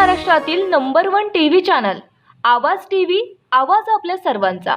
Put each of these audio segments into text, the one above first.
महाराष्ट्रातील number one TV channel Awaaz TV Awaaz आपल्या सर्वांचा.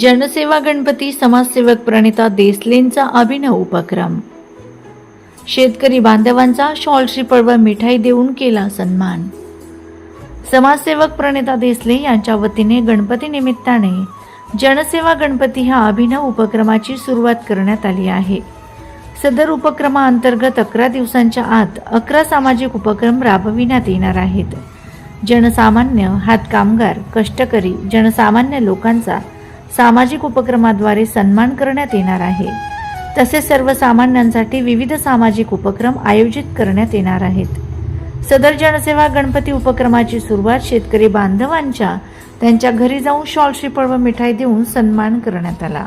जनसेवा गणपती समाजसेवक प्रणिता देसलेंचा अभिनव उपक्रम. शेतकरी बांधवांचा शॉलशी पळवा मिठाई देऊन केला सन्मान. समाजसेवक प्रणिता देसले यांच्या वतीने गणपती निमित्ताने जनसेवा गणपती ह्या अभिनव उपक्रमाची सुरुवात करण्यात आली आहे. सदर उपक्रमाअंतर्गत अकरा दिवसांच्या आत अकरा सामाजिक उपक्रम राबविण्यात येणार आहेत. जनसामान्य हातकामगार कष्टकरी जनसामान्य लोकांचा सामाजिक उपक्रमाद्वारे सन्मान करण्यात येणार आहे. तसेच सर्वसामान्यांसाठी विविध सामाजिक उपक्रम आयोजित करण्यात येणार आहेत. सदर जनसेवा गणपती उपक्रमाची सुरुवात शेतकरी बांधवांच्या त्यांच्या घरी जाऊन शॉल श्रीफळ व मिठाई देऊन सन्मान करण्यात आला.